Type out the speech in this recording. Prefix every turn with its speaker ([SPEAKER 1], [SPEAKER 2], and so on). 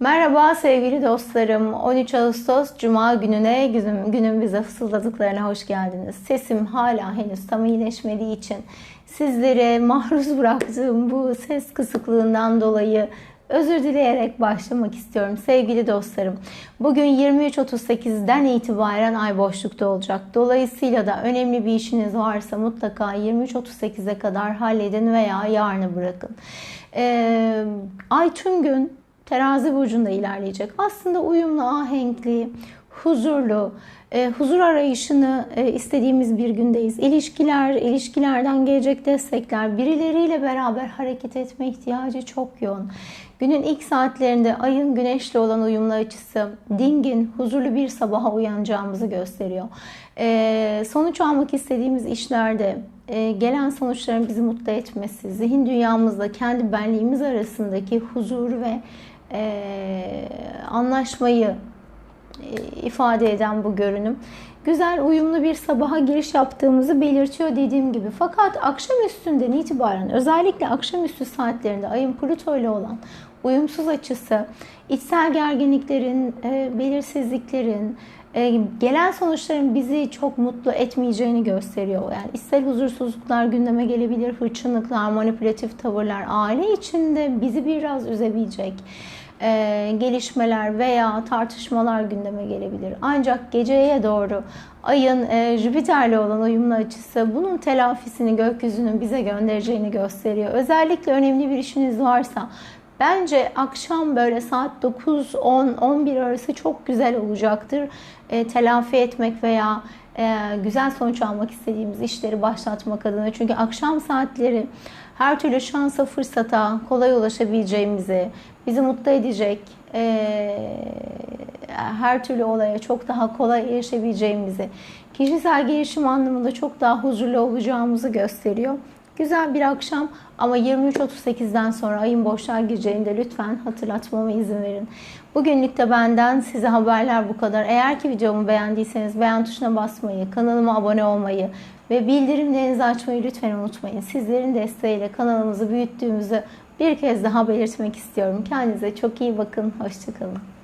[SPEAKER 1] Merhaba sevgili dostlarım. 13 Ağustos Cuma gününe günüm, günün bize fısıldadıklarına hoş geldiniz. Sesim hala henüz tam iyileşmediği için sizlere maruz bıraktığım bu ses kısıklığından dolayı özür dileyerek başlamak istiyorum sevgili dostlarım. Bugün 23.38'den itibaren ay boşlukta olacak. Dolayısıyla da önemli bir işiniz varsa mutlaka 23.38'e kadar halledin veya yarını bırakın. Ee, ay tüm gün terazi burcunda ilerleyecek. Aslında uyumlu, ahenkli, huzurlu, e, huzur arayışını e, istediğimiz bir gündeyiz. İlişkiler, ilişkilerden gelecek destekler, birileriyle beraber hareket etme ihtiyacı çok yoğun. Günün ilk saatlerinde ayın güneşle olan uyumlu açısı dingin, huzurlu bir sabaha uyanacağımızı gösteriyor. E, sonuç almak istediğimiz işlerde e, gelen sonuçların bizi mutlu etmesi, zihin dünyamızla kendi benliğimiz arasındaki huzur ve e, anlaşmayı ifade eden bu görünüm. Güzel, uyumlu bir sabaha giriş yaptığımızı belirtiyor dediğim gibi. Fakat akşam üstünden itibaren özellikle akşamüstü saatlerinde ayın Plüto ile olan uyumsuz açısı, içsel gerginliklerin, e, belirsizliklerin, e, gelen sonuçların bizi çok mutlu etmeyeceğini gösteriyor. Yani içsel huzursuzluklar gündeme gelebilir, hırçınlıklar, manipülatif tavırlar, aile içinde bizi biraz üzebilecek e, gelişmeler veya tartışmalar gündeme gelebilir. Ancak geceye doğru ayın e, Jüpiter'le olan uyumlu açısı bunun telafisini gökyüzünün bize göndereceğini gösteriyor. Özellikle önemli bir işiniz varsa Bence akşam böyle saat 9, 10, 11 arası çok güzel olacaktır. E, telafi etmek veya e, güzel sonuç almak istediğimiz işleri başlatmak adına. Çünkü akşam saatleri her türlü şansa, fırsata kolay ulaşabileceğimizi, bizi mutlu edecek, e, her türlü olaya çok daha kolay erişebileceğimizi, kişisel gelişim anlamında çok daha huzurlu olacağımızı gösteriyor. Güzel bir akşam ama 23.38'den sonra ayın boşluğa gireceğinde lütfen hatırlatmama izin verin. Bugünlük de benden size haberler bu kadar. Eğer ki videomu beğendiyseniz beğen tuşuna basmayı, kanalıma abone olmayı ve bildirimlerinizi açmayı lütfen unutmayın. Sizlerin desteğiyle kanalımızı büyüttüğümüzü bir kez daha belirtmek istiyorum. Kendinize çok iyi bakın. Hoşçakalın.